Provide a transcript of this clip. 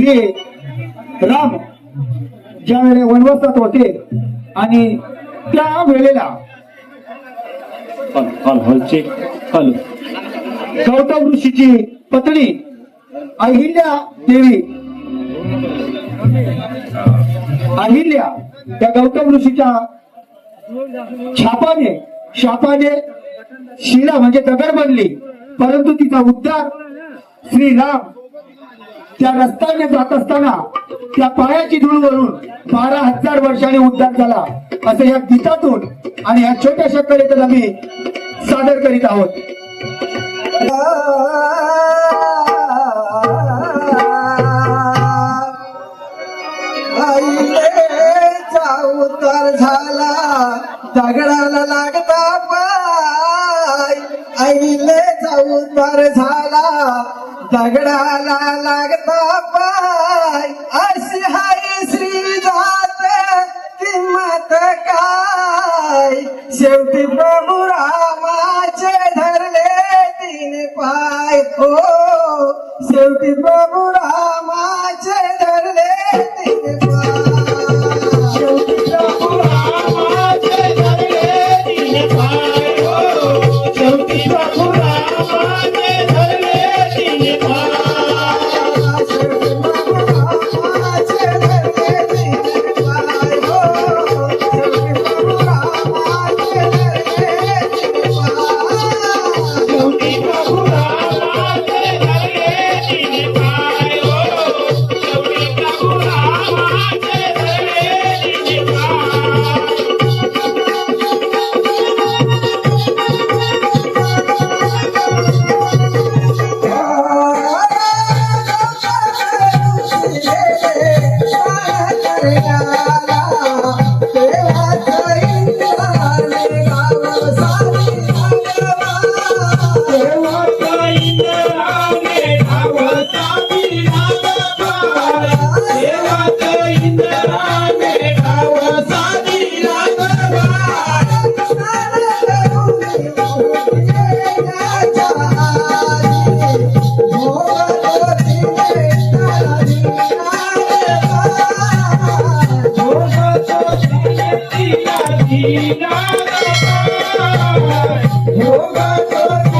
श्री राम ज्या वेळे वनवासात होते आणि त्या वेळेला गौतम ऋषीची पत्नी अहिल्या देवी. अहिल्या त्या गौतम ऋषीच्या छापाने शापाने शिला म्हणजे दगड बनली. परंतु तिचा उद्धार श्रीराम त्या रस्त्याने जात असताना त्या पायाची धूळवरून बारा हजार वर्षाने उद्धार झाला. असं या गीतातून आणि या छोट्याशा कलेतून आम्ही सादर करीत आहोत. उतार झाला. दगडाला लागता पाय. आईलेचा उतार झाला. दगडाला लाग seu tempo Thank you.